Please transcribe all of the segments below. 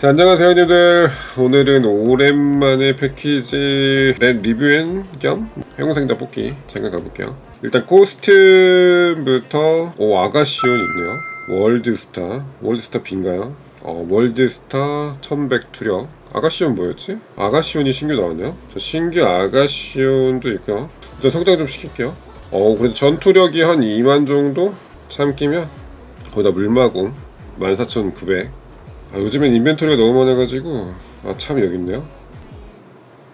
자 안녕하세요 형님들. 오늘은 오랜만에 패키지 랩 리뷰앤 겸 회공상자 뽑기 잠깐 가볼게요. 일단 코스튬부터 오 아가시온 있네요. 월드스타. 월드스타 B인가요? 어 월드스타 1100 투력. 아가시온 뭐였지? 아가시온이 신규 나왔네요. 자, 신규 아가시온도 있고요. 일단 성장 좀 시킬게요. 어 그래도 전투력이 한 2만 정도 참기면 거기다 물마공. 14,900 아, 요즘엔 인벤토리가 너무 많아가지고 아 참 여기 있네요.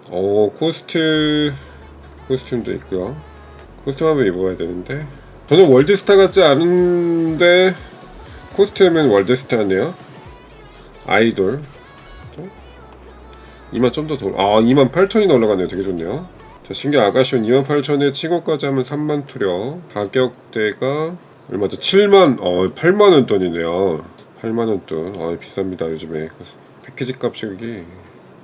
어 코스트 코스튬도 있고요. 코스튬 한번 입어야 되는데 저는 월드스타 같지 않은데 코스튬은 월드스타네요. 아이돌 2만 좀더 더, 아 2만 8천이나 올라가네요. 되게 좋네요. 자 신규 아가시온 2만 8천에 칭호까지 하면 3만 투력 가격대가 얼마죠? 7만 어 8만 원 돈이네요. 8만원 돈. 아, 비쌉니다, 요즘에. 패키지 값이 여기.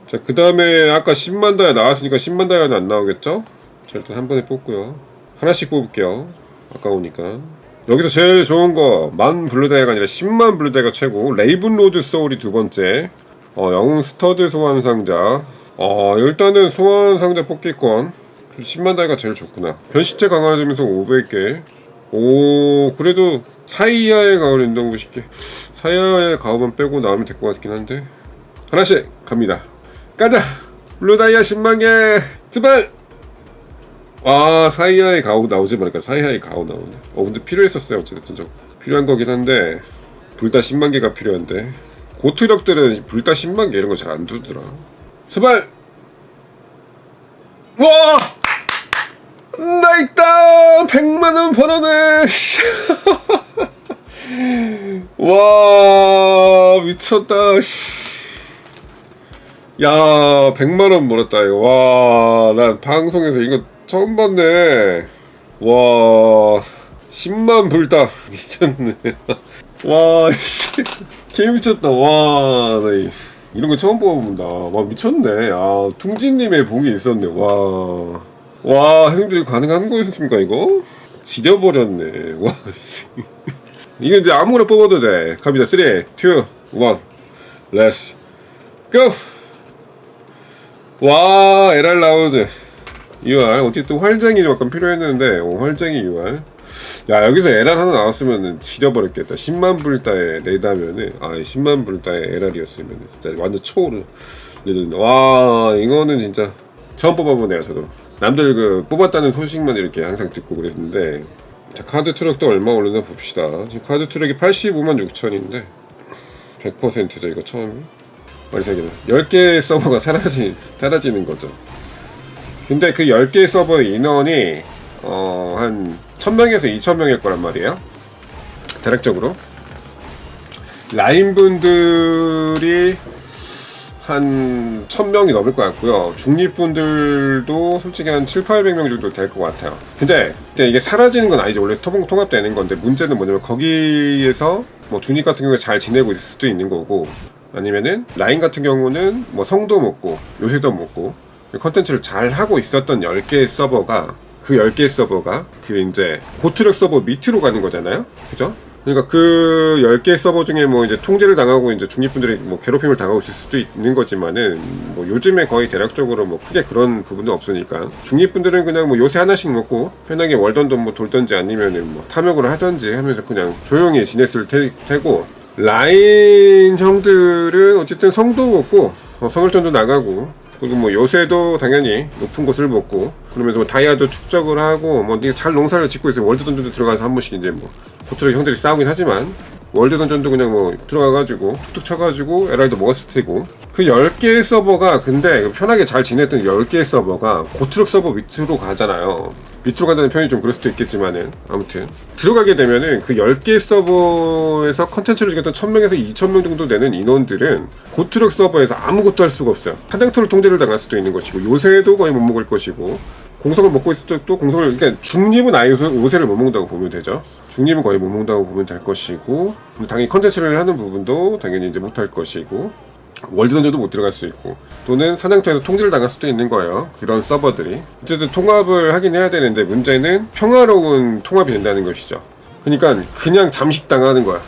자, 그 다음에 아까 10만 다이아 나왔으니까 10만 다이아는 안 나오겠죠? 자, 일단 한 번에 뽑고요. 하나씩 뽑을게요. 아까우니까. 여기서 제일 좋은 거, 만 블루다이아가 아니라 10만 블루다이아가 최고. 레이븐 로드 소울이 두 번째. 어, 영웅 스터드 소환 상자. 어, 일단은 소환 상자 뽑기권. 10만 다이아가 제일 좋구나. 변시체 강화하면서 500개. 오, 그래도 사이야의 가을 인정부 쉽게. 사야의 가오만 빼고 나오면 될 것 같긴 한데. 하나씩 갑니다. 가자! 블루다이아 10만개! 제발! 와 사이야의 가오 나오지 말까? 사이야의 가오 나오네. 어 근데 필요했었어요. 어쨌든 좀 필요한 거긴 한데. 불다 10만개가 필요한데. 고투력들은 불다 10만개 이런 거 잘 안 두더라. 제발! 와! 나 있다! 100만원 벌어내! 와 미쳤다 씨. 야 100만원 벌었다 이거 와 난 방송에서 이거 처음 봤네 와 10만 불다 미쳤네 와 씨. 개 미쳤다 와 나 이런 거 처음 뽑아본다 와 미쳤네 아 퉁지님의 봉이 있었네 와 와, 형들이 가능한 거였습니까, 이거? 지려버렸네. 와, 씨. 이거 이제 아무거나 뽑아도 돼. 갑니다. 3, 2, 1. Let's go! 와, 에랄 라우즈. UR. 어쨌든 활쟁이 약간 필요했는데, 오, 활쟁이 UR. 야, 여기서 에랄 하나 나왔으면 지려버렸겠다. 10만 불다의 레다면은, 아, 10만 불다의 에랄이었으면 진짜 완전 초를. 와, 이거는 진짜 처음 뽑아보네요, 저도. 남들 그 뽑았다는 소식만 이렇게 항상 듣고 그랬는데 자 카드 트럭도 얼마 오르나 봅시다. 지금 카드 트럭이 85만 6천인데 100%죠 이거 처음 말세기는 10개 서버가 사라지, 사라지는 거죠. 근데 그 10개 서버의 인원이 어, 한 1000명에서 2000명일 거란 말이에요. 대략적으로. 라인 분들이 한 1000명이 넘을 것 같고요. 중립분들도 솔직히 한 7, 800명 정도 될 것 같아요. 근데 이게 사라지는 건 아니죠. 원래 토봉 통합되는 건데 문제는 뭐냐면 거기에서 뭐 중립 같은 경우에 잘 지내고 있을 수도 있는 거고 아니면은 라인 같은 경우는 뭐 성도 먹고 요새도 먹고 컨텐츠를 잘 하고 있었던 10개의 서버가 그 10개의 서버가 그 이제 고트력 서버 밑으로 가는 거잖아요. 그죠? 그러니까 그 10개 서버 중에 뭐 이제 통제를 당하고 이제 중립분들이 뭐 괴롭힘을 당하고 있을 수도 있는 거지만은 뭐 요즘에 거의 대략적으로 뭐 크게 그런 부분도 없으니까 중립분들은 그냥 뭐 요새 하나씩 먹고 편하게 월던도 뭐 돌던지 아니면은 뭐 탐욕을 하던지 하면서 그냥 조용히 지냈을 테, 테고 라인 형들은 어쨌든 성도 먹고 어, 성을전도 나가고 그리고 뭐 요새도 당연히 높은 곳을 먹고 그러면서 뭐 다이아도 축적을 하고 뭐 네가 잘 농사를 짓고 있으면 월드 던전도 들어가서 한 번씩 이제 뭐 보트로 형들이 싸우긴 하지만 월드 던전도 그냥 뭐 들어가가지고 툭툭 쳐가지고 에랄도 먹었을 테고. 그 10개의 서버가 근데 편하게 잘 지냈던 10개의 서버가 고트럭 서버 밑으로 가잖아요. 밑으로 간다는 표현이 좀 그럴 수도 있겠지만은 아무튼 들어가게 되면은 그 10개 서버에서 컨텐츠를 즐겼던 1000명에서 2000명 정도 되는 인원들은 고트럭 서버에서 아무것도 할 수가 없어요. 사장터를 통제를 당할 수도 있는 것이고 요새도 거의 못 먹을 것이고 공성을 먹고 있을 때도 공성을 그러니까 중립은 아예 요새를 못 먹는다고 보면 되죠. 중립은 거의 못 먹는다고 보면 될 것이고 당연히 컨텐츠를 하는 부분도 당연히 이제 못 할 것이고 월드 던전도 못 들어갈 수 있고 또는 사냥터에서 통제를 당할 수도 있는 거예요. 이런 서버들이. 어쨌든 통합을 하긴 해야 되는데 문제는 평화로운 통합이 된다는 것이죠. 그러니까 그냥 잠식 당하는 거야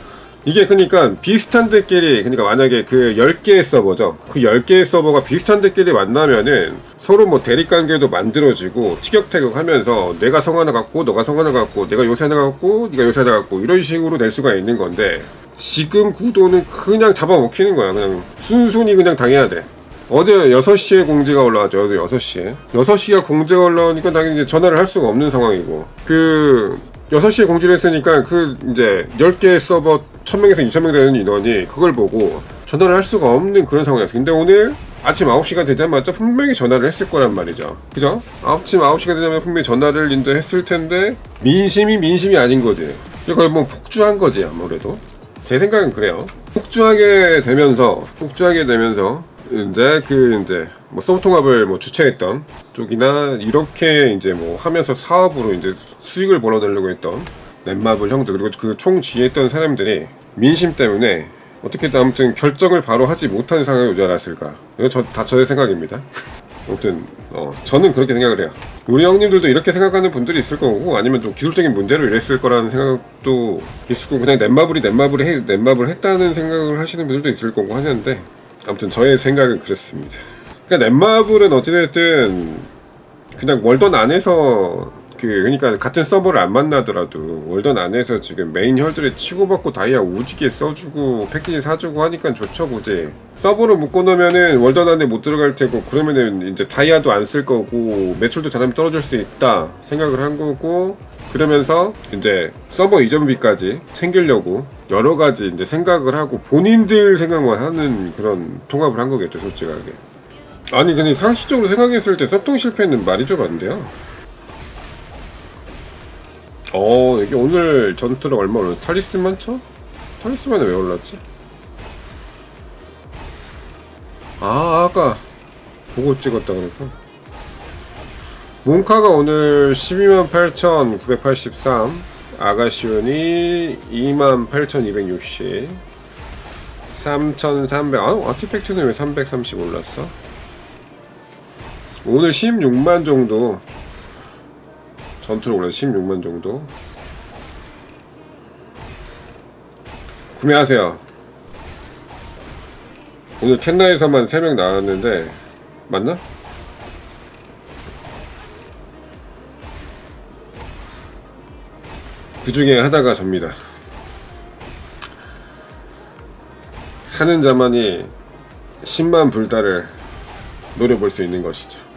이게 그러니까 비슷한 데끼리 그러니까 만약에 그 10개의 서버죠. 그 10개의 서버가 비슷한 데끼리 만나면은 서로 뭐 대립 관계도 만들어지고 티격태격 하면서 내가 성 하나 갖고 너가 성 하나 갖고 내가 요새 하나 갖고 네가 요새 하나 갖고 이런 식으로 될 수가 있는 건데 지금 구도는 그냥 잡아먹히는 거야. 그냥 순순히 그냥 당해야 돼. 어제 6시에 공지가 올라왔죠. 어제 6시에. 6시가 공지가 올라오니까 당연히 전화를 할 수가 없는 상황이고. 그 6시에 공지를 했으니까 그 이제 10개 서버 1000명에서 2000명 되는 인원이 그걸 보고 전화를 할 수가 없는 그런 상황이었어요. 근데 오늘 아침 9시가 되자마자 분명히 전화를 했을 거란 말이죠. 그죠? 아침 9시가 되자마자 분명히 전화를 이제 했을 텐데 민심이 민심이 아닌 거지. 거의 뭐 폭주한 거지 아무래도. 제 생각은 그래요. 폭주하게 되면서 폭주하게 되면서 이제 그 이제 뭐 서브통합을 뭐 주최했던 쪽이나 이렇게 이제 뭐 하면서 사업으로 이제 수익을 벌어내려고 했던 넷마블 형들 그리고 그총 지휘했던 사람들이 민심 때문에 어떻게든 아무튼 결정을 바로 하지 못하는 상황이 오지 않았을까. 이거 저, 다 저의 생각입니다. 아무튼 어, 저는 그렇게 생각을 해요. 우리 형님들도 이렇게 생각하는 분들이 있을 거고 아니면 또 기술적인 문제로 이랬을 거라는 생각도 있을 거고 그냥 넷마블이 넷마블이 해, 넷마블을 했다는 생각을 하시는 분들도 있을 거고 하는데 아무튼 저의 생각은 그렇습니다. 그러니까 넷마블은 어찌됐든 그냥 월던 안에서 그 그러니까 같은 서버를 안 만나더라도 월던 안에서 지금 메인 혈들이 치고받고 다이아 오지게 써주고 패키지 사주고 하니까 좋죠 굳이. 서버를 묶어놓으면은 월던 안에 못 들어갈 테고 그러면은 이제 다이아도 안 쓸 거고 매출도 잘하면 떨어질 수 있다 생각을 한 거고 그러면서 이제 서버 이전비까지 챙기려고 여러 가지 이제 생각을 하고 본인들 생각만 하는 그런 통합을 한 거겠죠 솔직하게. 아니 근데 상식적으로 생각했을 때 섭동 실패는 말이 좀 안 돼요 어 이게 오늘 전투력 얼마 올랐 탈리스만 쳐? 탈리스만은 왜 올랐지? 아 아까 보고 찍었다 그랬고 몬카가 오늘 128,983 아가시온이 28,260 3,300 아, 아티팩트는 왜 330 올랐어? 오늘 16만 정도 전투로 올라서 16만 정도? 구매하세요. 오늘 캔나에서만 3명 나왔는데 맞나? 그 중에 하나가 접니다. 사는 자만이 10만 불달을 노려볼 수 있는 것이죠